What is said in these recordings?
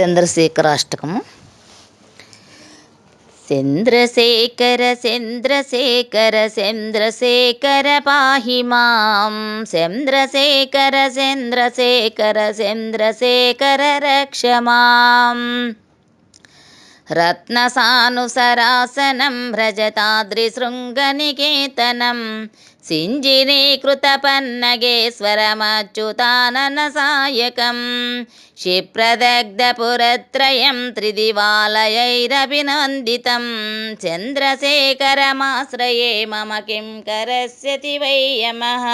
చంద్రశేఖర అష్టకము చంద్రశేఖర చంద్రశేఖర చంద్రశేఖర పాహి మాం. చంద్రశేఖర చంద్రశేఖర చంద్రశేఖర రక్ష మాం. రత్నసానుసరాసనం వ్రజతాద్రిశృంగనికేతనం సింజినీకృతపన్నగేశ్వరమచ్యుతానన సాయకం क्षिप्रदग्धपुरत्रयं त्रिदिवालयैरभिनन्दितं चन्द्रशेखरमाश्रये मम किं करस्यति वै यमः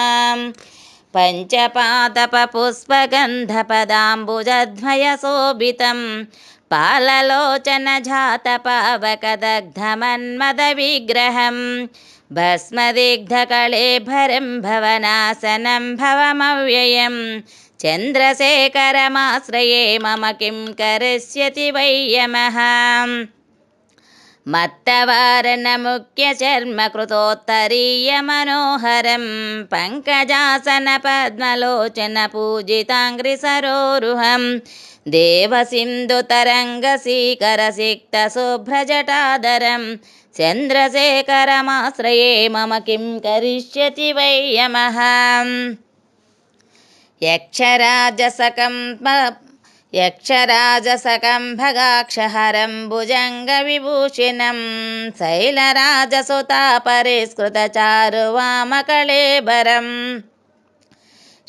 पञ्चपादपपुष्पगन्धपदाम्बुजध्वयशोभितं पाललोचनजातपावकदग्धमन्मदविग्रहं भस्मदिग्धकळेभरं भवनासनं भवमव्ययं चन्द्रशेखरमाश्रये मम किं करिष्यति वै यमः। मत्तवारणमुख्यचर्मकृतोत्तरीयमनोहरं पङ्कजासनपद्मलोचनपूजिताङ्घ्रिसरोरुहं देवसिन्धुतरङ्गसीकरसिक्तशुभ्रजटाधरं चन्द्रशेखरमाश्रये मम किं करिष्यति वै यमः यक्षराजसकं यक्षराजसकं भगाक्षहरं भुजङ्गविभूषिणं शैलराजसुतापरिष्कृतचारुवामकळेबरं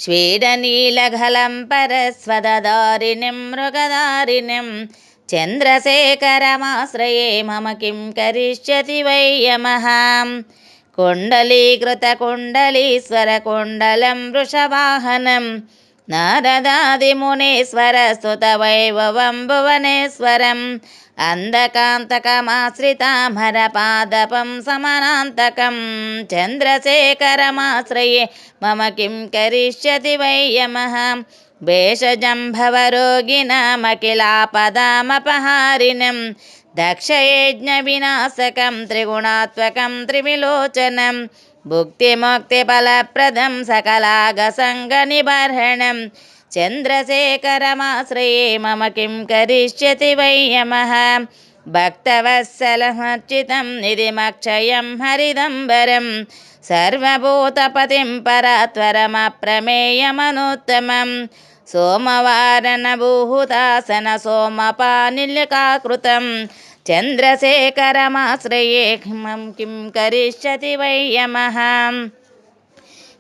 श्वेडनीलघलं परस्वदधारिणीं मृगधारिणीं चन्द्रशेखरमाश्रये मम किं करिष्यति वै यमः कुण्डलीकृतकुण्डलीश्वरकुण्डलं वृषवाहनं नारदादिमुनीश्वरस्तुतवैभवं भुवनेश्वरम् अन्धकान्तकमाश्रितामरपादपं समनान्तकं चन्द्रशेखरमाश्रये मम किं करिष्यति वै यमः भेषजं भवरोगिणामखिलापदामपहारिणं दक्षयज्ञविनाशकं त्रिगुणात्मकं त्रिविलोचनं भुक्तिमुक्तिफलप्रदं చంద్రశేఖరమాశ్రయే మమ కిం కరిష్యతి వయ్యమః భక్తవత్సలమర్చితం ఇది మక్షయం హరిదంబరం. సర్వభూతపతిం పరాత్వరమప్రమేయమనుత్తమం సోమవారనభూతాసన సోమపానిల్యకాకృతం చంద్రశేఖరమాశ్రయే మం కిం కరిష్యతి వై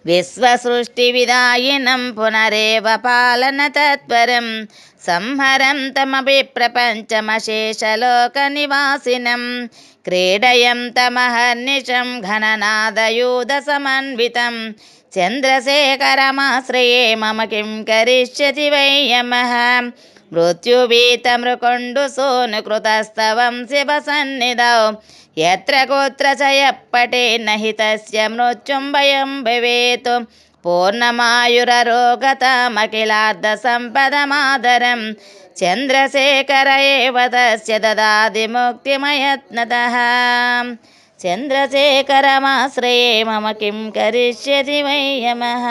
విశ్వసృష్టివిదాయినం పునరేవ పాలన తత్పరం. సంహరం తమపి ప్రపంచమశేషలోకనివాసినం. క్రీడయం తమహర్నిషం ఘననాదయూధసమన్వితం చంద్రశేఖరమాశ్రయే మమ కిం కరిష్యతి వై మృత్యుభీతమృకొండు సోను కృతస్తవం శివ సన్నిధౌ ఎత్ర గోత్ర చ ఎప్పటే నహి తస్య మృత్యుం భయం భవేతు. పూర్ణమాయురరోగతామఖిలార్థ సంపదమాదరం చంద్రశేఖర ఏవ తస్య దదాది ముక్తిమయత్నత చంద్రశేఖరమాశ్రయే మమ కిం కరిష్యతి వై యమః.